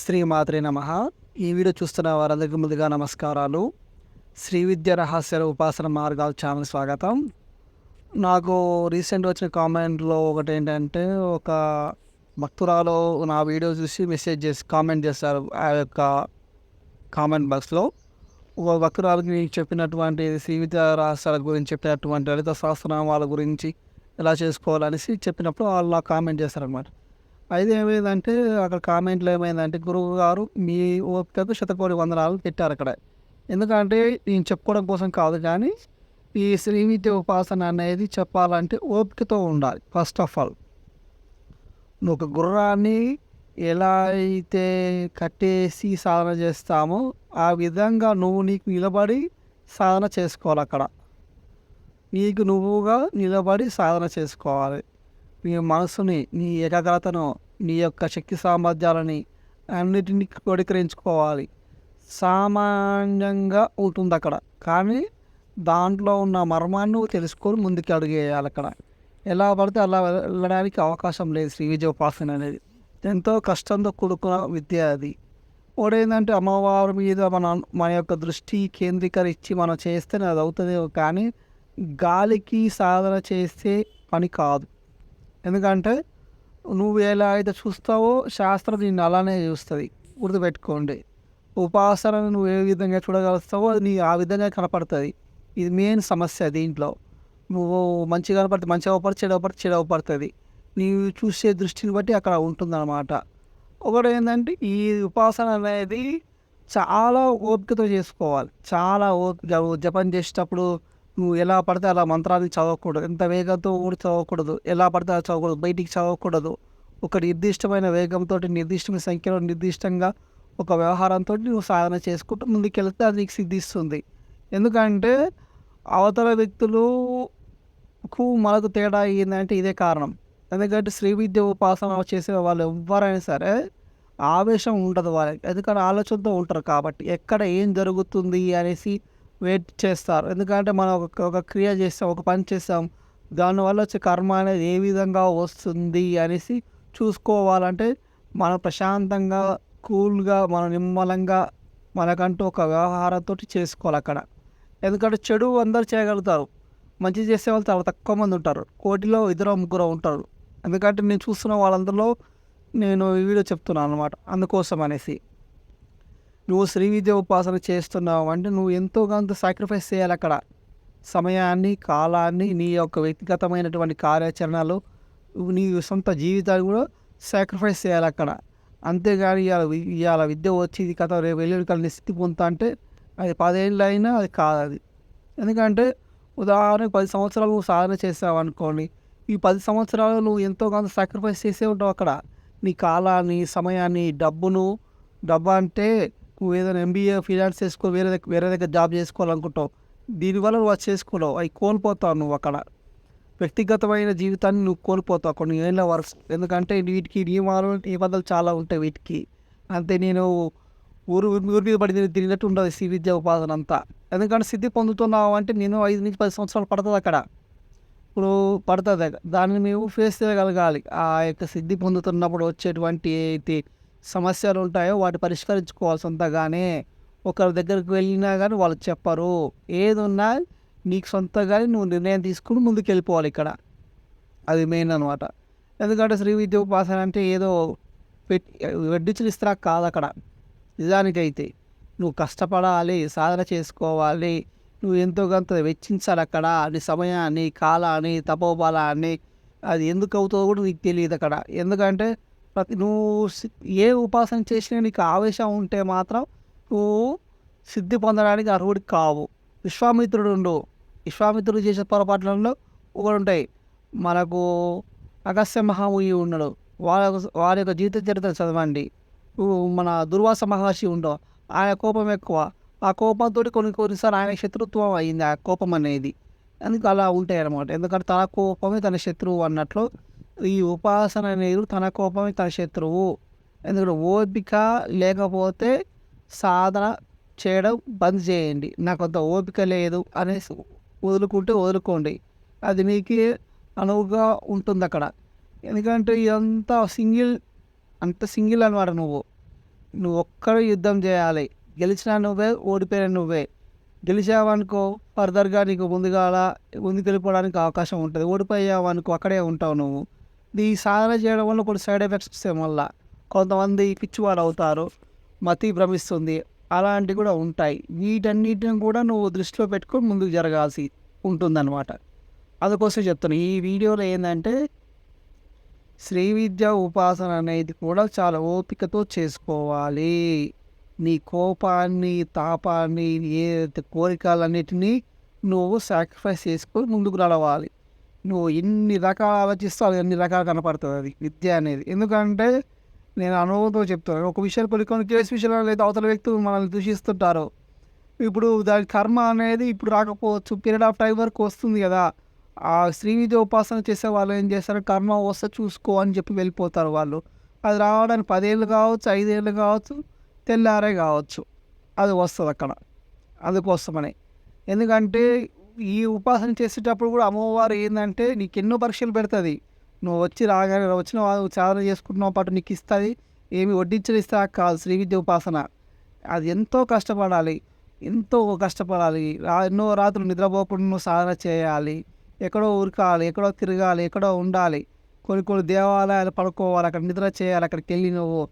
శ్రీ మాత్రే నమ. ఈ వీడియో చూస్తున్న వారందరికీ ముందుగా నమస్కారాలు. శ్రీ విద్య రహస్యాల ఉపాసన మార్గాలు ఛానల్ స్వాగతం. నాకు రీసెంట్ వచ్చిన కామెంట్లో ఒకటి ఏంటంటే ఒక భక్తురాలు నా వీడియో చూసి మెసేజ్ చేసి కామెంట్ చేస్తారు ఆ యొక్క కామెంట్ బాక్స్లో. ఒక భక్తురాలకి నేను చెప్పినటువంటి శ్రీ విద్య రహస్యాల గురించి చెప్పినటువంటి లలిత సహస్రనామాల గురించి ఎలా చేసుకోవాలనేసి చెప్పినప్పుడు వాళ్ళు నాకు కామెంట్ చేస్తారనమాట అయితే ఏమైందంటే అక్కడ కామెంట్లు ఏమైందంటే గురువు గారు మీ ఓపికకు శతకోటి వందనాలు పెట్టారు అక్కడ. ఎందుకంటే నేను చెప్పుకోవడం కోసం కాదు కానీ ఈ శ్రీవిద్య ఉపాసన అనేది చెప్పాలంటే ఓపికతో ఉండాలి ఫస్ట్ ఆఫ్ ఆల్ నువ్వు ఒక గుర్రాన్ని ఎలా అయితే కట్టేసి సాధన చేస్తామో ఆ విధంగా నువ్వు నీకు నిలబడి సాధన చేసుకోవాలి అక్కడ. నీకు నువ్వుగా నిలబడి సాధన చేసుకోవాలి. నీ మనసుని నీ ఏకాగ్రతను నీ యొక్క శక్తి సామర్థ్యాలని అన్నిటిని క్రోడీకరించుకోవాలి. సామాన్యంగా ఉంటుంది అక్కడ. కానీ దాంట్లో ఉన్న మర్మాన్ని నువ్వు తెలుసుకొని ముందుకు అడుగేయాలి అక్కడ. ఎలా పడితే అలా వెళ్ళడానికి అవకాశం లేదు శ్రీ విజయ ఉపాసన అనేది. ఎంతో కష్టంతో కూడుకున్న విద్య అది. ఒకటి అమ్మవారి మీద మన మన యొక్క దృష్టి కేంద్రీకరించి మనం చేస్తేనే అది అవుతుంది కానీ గాలికి సాధన చేస్తే పని కాదు. ఎందుకంటే నువ్వు ఎలా అయితే చూస్తావో శాస్త్రం నిన్ను అలానే చూస్తుంది. గుర్తుపెట్టుకోండి. ఉపాసనను నువ్వు ఏ విధంగా చూడగలుగుతావో అది నీ ఆ విధంగా కనపడుతుంది. ఇది మెయిన్ సమస్య దీంట్లో. నువ్వు మంచిగా కనపడితే మంచిగా అవపడి చెడు అవపడి చెడు అవపడుతుంది నీవు చూసే దృష్టిని బట్టి అక్కడ ఉంటుందన్నమాట. ఒకటి ఏంటంటే ఈ ఉపాసన అనేది చాలా ఓపికతో చేసుకోవాలి. చాలా ఓపిక జపం చేసేటప్పుడు నువ్వు ఎలా పడితే అలా మంత్రాన్ని చదవకూడదు. ఎంత వేగంతో ఊడి చదవకూడదు ఎలా పడితే అలా చదవకూడదు బయటికి చదవకూడదు. ఒక నిర్దిష్టమైన వేగంతో నిర్దిష్టమైన సంఖ్యలో నిర్దిష్టంగా ఒక వ్యవహారంతో నువ్వు సాధన చేసుకుంటూ ముందుకెళ్తే అది నీకు సిద్ధిస్తుంది. ఎందుకంటే అవతల వ్యక్తులకు మనకు తేడా ఏంటంటే ఇదే కారణం. ఎందుకంటే శ్రీ విద్య ఉపాసన చేసే వాళ్ళు ఎవరైనా సరే ఆవేశం ఉంటుంది వాళ్ళకి. ఎందుకంటే ఆలోచనతో ఉంటారు కాబట్టి ఎక్కడ ఏం జరుగుతుంది అనేసి వెయిట్ చేస్తారు. ఎందుకంటే మనం ఒక ఒక క్రియ చేస్తాం ఒక పని చేస్తాం. దానివల్ల వచ్చే కర్మ అనేది ఏ విధంగా వస్తుంది అనేసి చూసుకోవాలంటే మనం ప్రశాంతంగా కూల్గా మనం నిమ్మలంగా మనకంటూ ఒక వ్యవహారంతో చేసుకోవాలి అక్కడ. ఎందుకంటే చెడు అందరు చేయగలుగుతారు. మంచి చేసే వాళ్ళు చాలా తక్కువ మంది ఉంటారు. కోటిలో ఇద్దరు ముగ్గురు ఉంటారు. ఎందుకంటే నేను చూస్తున్న వాళ్ళందరిలో నేను ఈ వీడియో చెప్తున్నాను అనమాట అందుకోసం అనేసి. నువ్వు శ్రీ విద్య ఉపాసన చేస్తున్నావు అంటే నువ్వు ఎంతో కొంత సాక్రిఫైస్ చేయాలి అక్కడ. సమయాన్ని కాలాన్ని నీ యొక్క వ్యక్తిగతమైనటువంటి కార్యాచరణలు నీ సొంత జీవితాన్ని కూడా సాక్రిఫైస్ చేయాలి అక్కడ. అంతేగాని ఇవాళ ఇవాళ విద్య వచ్చి ఇది కథ రేపు వెళ్ళి కలిసి స్థితి పొందుతా అంటే అది పదేళ్ళు అయినా అది కాదు అది ఎందుకంటే ఉదాహరణకు పది సంవత్సరాలు నువ్వు సాధన చేసావు అనుకోండి ఈ పది సంవత్సరాలు నువ్వు ఎంతో కొంత సాక్రిఫైస్ చేసే ఉంటావు అక్కడ. నీ కాలాన్ని సమయాన్ని డబ్బును డబ్బు అంటే నువ్వు ఏదైనా ఎంబీఏ ఫినాన్స్ చేసుకో వేరే దగ్గర వేరే దగ్గర జాబ్ చేసుకోవాలనుకుంటావు. దీనివల్ల నువ్వు అది చేసుకోలేవు అవి కోల్పోతావు నువ్వు అక్కడ. వ్యక్తిగతమైన జీవితాన్ని నువ్వు కోల్పోతావు కొన్ని ఏళ్ళ వర్క్స్ ఎందుకంటే వీటికి నియమాలు నిబంధనలు చాలా ఉంటాయి వీటికి. అంతే నేను ఊరు ఊరి మీద పడి తిరిగినట్టు ఉండదు శ్రీ విద్యా ఉపాధన అంతా. ఎందుకంటే సిద్ధి పొందుతున్నావు అంటే నేను ఐదు నుంచి పది సంవత్సరాలు పడుతుంది అక్కడ. ఇప్పుడు పడుతుంది. దాన్ని మేము ఫేస్ చేయగలగాలి. ఆ యొక్క సిద్ధి పొందుతున్నప్పుడు వచ్చేటువంటి అయితే సమస్యలు ఉంటాయో వాటి పరిష్కరించుకోవాలి సొంతగానే ఒకరి దగ్గరికి వెళ్ళినా కానీ వాళ్ళు చెప్పరు. ఏదున్నా నీకు సొంతగానే నువ్వు నిర్ణయం తీసుకుని ముందుకు వెళ్ళిపోవాలి ఇక్కడ. అది మెయిన్ అనమాట ఎందుకంటే శ్రీ విద్య ఉపాసన అంటే ఏదో పెట్టి వడ్డించిన ఇస్తారా కాదు అక్కడ. నిజానికైతే నువ్వు కష్టపడాలి సాధన చేసుకోవాలి నువ్వు ఎంతో కొంత వెచ్చించాలి అక్కడ. నీ సమయాన్ని కాలాన్ని తపోబలాన్ని అది ఎందుకు అవుతుందో కూడా నీకు తెలియదు అక్కడ. ఎందుకంటే ప్రతి నువ్వు ఏ ఉపాసన చేసినా నీకు ఆవేశం ఉంటే మాత్రం నువ్వు సిద్ధి పొందడానికి అర్హుడికి కావు. విశ్వామిత్రుడు ఉండు విశ్వామిత్రుడు చేసే పొరపాట్లలో ఒకటి ఉంటాయి. మనకు అగస్త్య మహాముని ఉన్నాడు. వారి యొక్క- వారి యొక్క జీవిత చరిత్ర చదవండి. మన దుర్వాస మహర్షి ఉండవు ఆయన కోపం ఎక్కువ. ఆ కోపంతో కొన్ని కొన్నిసార్లు ఆయన శత్రుత్వం అయింది. ఆ కోపం అనేది. అందుకు అలా ఉంటాయి అనమాట ఎందుకంటే తన కోపమే తన శత్రువు అన్నట్లు ఈ ఉపాసన అనేది తన కోపమే తన శత్రువు. ఎందుకంటే ఓపిక లేకపోతే సాధన చేయడం బంద్ చేయండి. నాకు అంత ఓపిక లేదు అనేసి వదులుకుంటే వదులుకోండి. అది మీకు అనువుగా ఉంటుంది అక్కడ. ఎందుకంటే ఇదంతా సింగిల్ అంత సింగిల్ అనమాట నువ్వు. నువ్వు ఒక్కడే యుద్ధం చేయాలి. గెలిచినా నువ్వే ఓడిపోయినా నువ్వే. గెలిచావనుకో ఫర్దర్గా నీకు ముందుగాల ముందుకు వెళ్ళిపోవడానికి అవకాశం ఉంటుంది. ఓడిపోయావనుకో అక్కడే ఉంటావు నువ్వు. ఈ సాధన చేయడం వల్ల కొన్ని సైడ్ ఎఫెక్ట్స్ వస్తాయి మళ్ళా. కొంతమంది పిచ్చివాడు అవుతారు మతి భ్రమిస్తుంది అలాంటివి కూడా ఉంటాయి. వీటన్నిటిని కూడా నువ్వు దృష్టిలో పెట్టుకొని ముందుకు జరగాల్సి ఉంటుందన్నమాట. అందుకోసం చెప్తాను ఈ వీడియోలో ఏంటంటే శ్రీ విద్య ఉపాసన అనేది కూడా చాలా ఓపికతో చేసుకోవాలి. నీ కోపాన్ని తాపాన్ని ఏ కోరికలన్నిటినీ నువ్వు సాక్రిఫైస్ చేసుకొని ముందుకు నడవాలి. నువ్వు ఎన్ని రకాలు అది ఎన్ని రకాలు కనపడుతుంది అది విద్య అనేది. ఎందుకంటే నేను అనుభవంతో చెప్తాను ఒక విషయాలు కొన్ని కొన్ని కేసు విషయాలు లేదా అవతల వ్యక్తులు మనల్ని దూషిస్తుంటారు. ఇప్పుడు దాని కర్మ అనేది ఇప్పుడు రాకపోవచ్చు పీరియడ్ ఆఫ్ టైం వరకు వస్తుంది కదా. ఆ శ్రీ ఉపాసన చేసే వాళ్ళు ఏం చేస్తారు? కర్మ వస్తే చూసుకో అని చెప్పి వెళ్ళిపోతారు వాళ్ళు. అది రావడానికి పదేళ్ళు కావచ్చు ఐదేళ్ళు కావచ్చు తెల్లారే కావచ్చు. అది వస్తుంది అక్కడ అందుకోసమని. ఎందుకంటే ఈ ఉపాసన చేసేటప్పుడు కూడా అమ్మవారు ఏంటంటే నీకు ఎన్నో పరీక్షలు పెడుతుంది. నువ్వు వచ్చి రాగానే వచ్చిన వాళ్ళు సాధన చేసుకుంటున్నావు పాటు నీకు ఇస్తుంది ఏమి వడ్డించడం కాదు శ్రీ విద్య ఉపాసన. అది ఎంతో కష్టపడాలి. ఎంతో కష్టపడాలి. రా ఎన్నో రాత్రులు నిద్రపోకుండా నువ్వు సాధన చేయాలి. ఎక్కడో ఉరకాలి ఎక్కడో తిరగాలి ఎక్కడో ఉండాలి. కొన్ని కొన్ని దేవాలయాలు పడుకోవాలి అక్కడ నిద్ర చేయాలి అక్కడికి వెళ్ళి నువ్వు.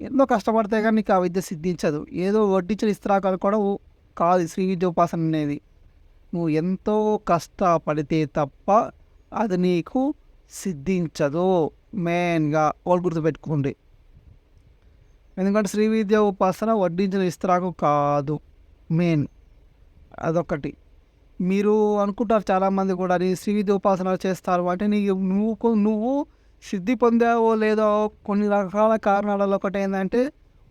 ఎంతో కష్టపడితే కానీ నీకు ఆ విద్య సిద్ధించదు. ఏదో వడ్డించిన ఇస్త్రాకాలు కూడా కాదు శ్రీ విద్య ఉపాసన అనేది. నువ్వు ఎంతో కష్టపడితే తప్ప అది నీకు సిద్ధించదు. మెయిన్గా వాళ్ళు గుర్తుపెట్టుకోండి. ఎందుకంటే శ్రీ విద్య ఉపాసన వడ్డించిన ఇస్త్రాకు కాదు. మెయిన్ అదొకటి మీరు అనుకుంటారు చాలామంది కూడా నీ శ్రీ విద్య ఉపాసన చేస్తారు అంటే నీకు నువ్వు నువ్వు సిద్ధి పొందావో లేదో కొన్ని రకాల కారణాలలో ఒకటి ఏంటంటే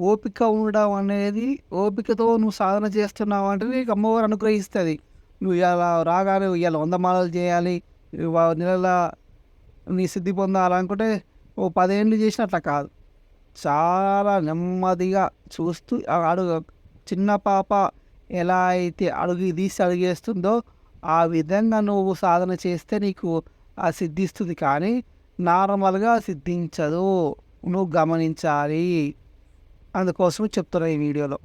ఓపిక ఉండడం అనేది ఓపికతో నువ్వు సాధన చేస్తున్నావు అంటే నీకు అమ్మవారు అనుగ్రహిస్తుంది. నువ్వు ఇలా రాగానే ఇవాళ వంద మాలలు చేయాలి నెలల నీ సిద్ధి పొందాలనుకుంటే ఓ పదేళ్ళు చేసినట్ల కాదు. చాలా నెమ్మదిగా చూస్తూ అడుగు చిన్న పాప ఎలా అయితే అడుగు తీసి అడుగేస్తుందో ఆ విధంగా నువ్వు సాధన చేస్తే నీకు ఆ సిద్ధిస్తుంది కానీ నార్మల్గా సిద్ధించదు. నువ్వు గమనించాలి. అందుకోసం చెప్తున్నా ఈ వీడియోలో.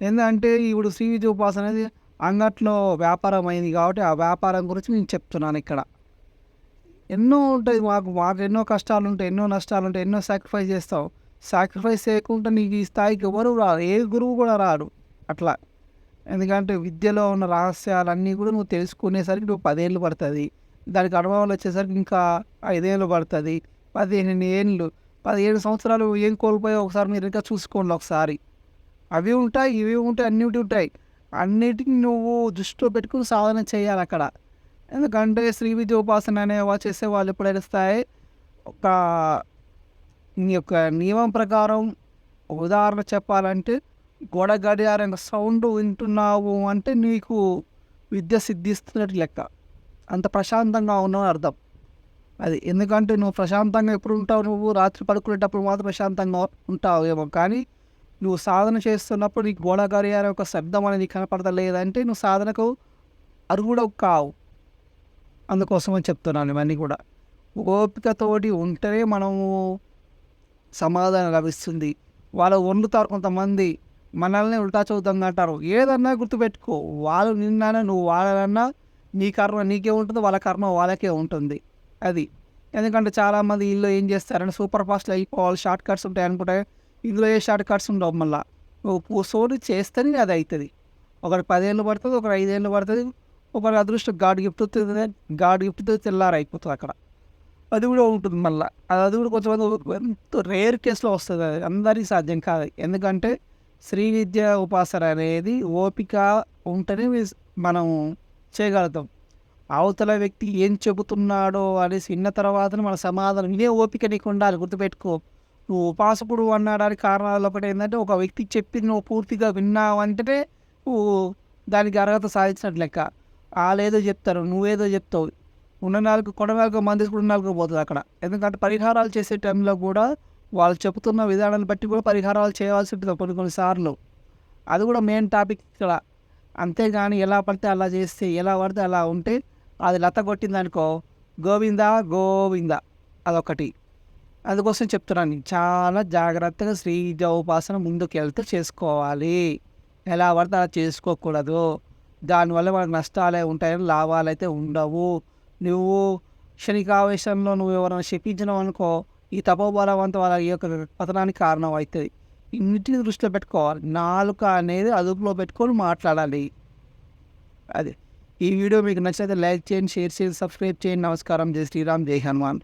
ఎందుకంటే ఇప్పుడు శ్రీ విద్య ఉపాసన అనేది అంగట్లో వ్యాపారం అయింది కాబట్టి ఆ వ్యాపారం గురించి నేను చెప్తున్నాను ఇక్కడ. ఎన్నో ఉంటాయి మాకు మాకు ఎన్నో కష్టాలు ఉంటాయి ఎన్నో నష్టాలు ఉంటాయి ఎన్నో సాక్రిఫైస్ చేస్తాం సాక్రిఫైస్ చేయకుండా నీకు ఈ స్థాయికి ఎవరు రారు ఏ గురువు కూడా రారు అట్లా. ఎందుకంటే విద్యలో ఉన్న రహస్యాలన్నీ కూడా నువ్వు తెలుసుకునేసరికి నువ్వు పదేళ్ళు పడుతుంది. దానికి అనుభవాలు వచ్చేసరికి ఇంకా ఐదేళ్ళు పడుతుంది. పదిహేను ఏళ్ళు పదిహేడు సంవత్సరాలు ఏం కోల్పోయో ఒకసారి మీరు ఇంకా చూసుకోండి ఒకసారి. అవి ఉంటాయి ఇవి ఉంటాయి అన్నిటి ఉంటాయి. అన్నిటిని నువ్వు దృష్టిలో పెట్టుకుని సాధన చేయాలి అక్కడ. ఎందుకంటే శ్రీ విద్య ఉపాసన అనేవా చేసే వాళ్ళు ఎప్పుడు స్థాయి ఒక నీ యొక్క నియమం ప్రకారం ఉదాహరణ చెప్పాలంటే గోడ గడియారం సౌండ్ వింటున్నావు అంటే నీకు విద్య సిద్ధిస్తున్నట్టు లెక్క. అంత ప్రశాంతంగా ఉన్నావు అర్థం. అది ఎందుకంటే నువ్వు ప్రశాంతంగా ఎప్పుడు ఉంటావు నువ్వు? రాత్రి పడుకునేటప్పుడు మాత్రం ప్రశాంతంగా ఉంటావు ఏమో కానీ నువ్వు సాధన చేస్తున్నప్పుడు నీకు గోడ అనే ఒక శబ్దం అనేది కనపడతలేదంటే నువ్వు సాధనకు అరుగుడవు కావు. అందుకోసమని చెప్తున్నాను ఇవన్నీ కూడా. ఓపికతోటి ఉంటేనే మనము సమాధానం లభిస్తుంది. వాళ్ళు వండుతారు కొంతమంది మనల్ని ఉల్టా చదువుతాం అంటారు. ఏదన్నా గుర్తుపెట్టుకో వాళ్ళు నిన్న నువ్వు వాళ్ళనన్నా నీ కర్మ నీకే ఉంటుంది వాళ్ళ కర్మ వాళ్ళకే ఉంటుంది. అది. ఎందుకంటే చాలామంది ఇల్లు ఏం చేస్తారంటే సూపర్ ఫాస్ట్లో అయిపోవాలి షార్ట్ కట్స్ ఉంటాయి అనుకుంటే ఇందులో ఏ షార్ట్ కట్స్ ఉండవు మళ్ళీ. ఓ కూర్చొని చేస్తేనే అది అవుతుంది ఒకటి పదేళ్ళు పడుతుంది ఒకటి ఐదేళ్ళు పడుతుంది ఒకరి అదృష్టం గాడ్ గిఫ్ట్ గాడ్ గిఫ్ట్ తెల్లారు అయిపోతుంది అక్కడ. అది కూడా ఉంటుంది మళ్ళీ. అది కూడా కొంచెం ఎంతో రేర్ కేసులో వస్తుంది అది. అందరికీ సాధ్యం కాదు ఎందుకంటే శ్రీ విద్య ఉపాసన అనేది ఓపిక ఉంటేనే మనం చేయగలుగుతాం. అవతల వ్యక్తి ఏం చెబుతున్నాడో అనేసి విన్న తర్వాత మన సమాధానం ఇదే ఓపిక నీకు ఉండాలి గుర్తుపెట్టుకో. నువ్వు ఉపాసకుడు అనడానికి కారణాలు ఒకటి ఏంటంటే ఒక వ్యక్తి చెప్పింది నువ్వు పూర్తిగా విన్నావంటే నువ్వు దానికి అర్హత సాధించినట్టు లెక్క. వాళ్ళేదో చెప్తారు నువ్వేదో చెప్తావు. ఉన్న నాలుగు కొన నాలుగు మంది కూడా నాలుగు పోతుంది అక్కడ. ఎందుకంటే పరిహారాలు చేసే టైంలో కూడా వాళ్ళు చెబుతున్న విధానాన్ని బట్టి కూడా పరిహారాలు చేయాల్సి ఉంటుంది కొన్ని కొన్నిసార్లు అది కూడా మెయిన్ టాపిక్ ఇక్కడ. అంతేగాని ఎలా పడితే అలా చేస్తే ఎలా పడితే అలా ఉంటే అది లత కొట్టిందనుకో గోవిందా గోవిందా అదొకటి. అందుకోసం చెప్తున్నాను. చాలా జాగ్రత్తగా శ్రీజ ఉపాసన ముందుకు వెళ్తూ చేసుకోవాలి. ఎలా పడితే అలా చేసుకోకూడదు. దానివల్ల మనకు నష్టాలే ఉంటాయని లాభాలు అయితే ఉండవు. నువ్వు క్షణికావేశంలో నువ్వు ఎవరైనా శపించినావు అనుకో ఈ తపోబలం అంతా వాళ్ళ ఈ యొక్క పతనానికి కారణం అవుతుంది. ఇన్నిటిని దృష్టిలో పెట్టుకోవాలి. నాలుక అనేది అదుపులో పెట్టుకొని మాట్లాడాలి. అది. ఈ వీడియో మీకు నచ్చితే లైక్ చేయండి షేర్ చేయండి సబ్స్క్రైబ్ చేయండి. నమస్కారం. జై శ్రీరామ్ జై హనుమాన్.